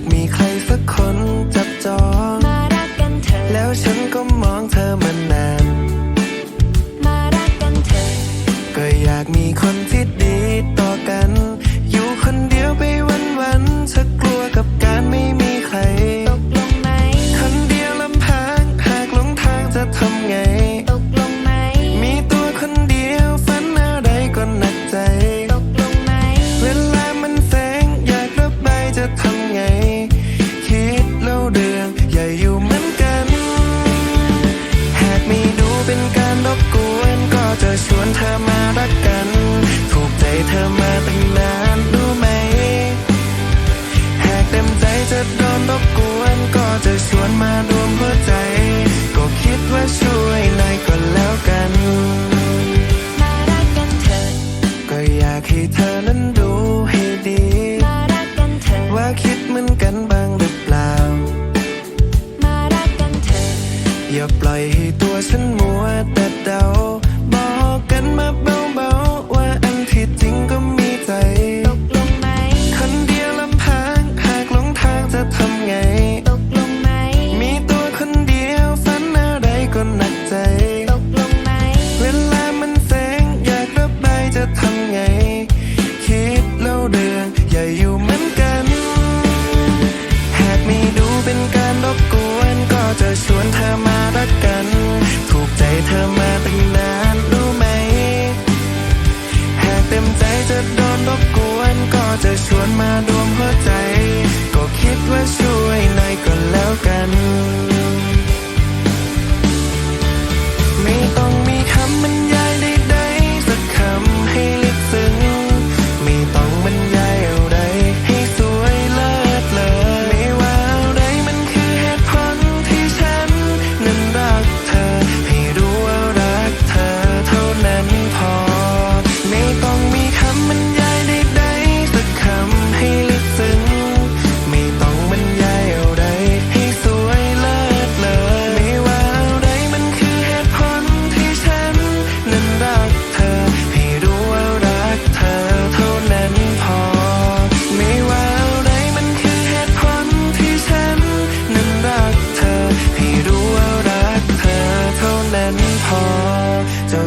back me close. ชวนเธอมารักกัน ถูกใจเธอ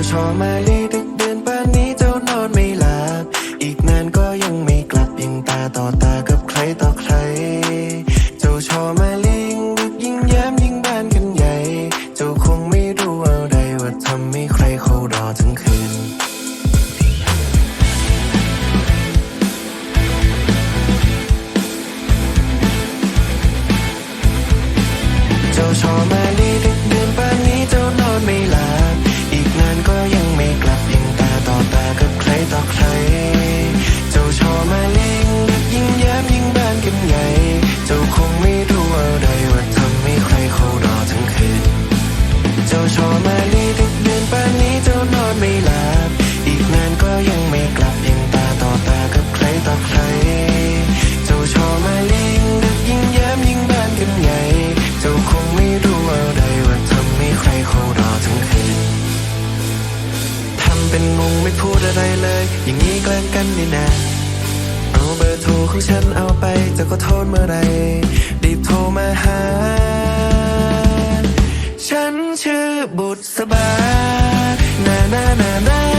정말 이들 งงไม่พูดอะไรเลย อย่างนี้แกล้งกันนี่นะเอาเบอร์โทรของฉันเอาไปจะก็โทษเมื่อไรรีบโทรมาหา ฉันชื่อบุตรสบา na na na na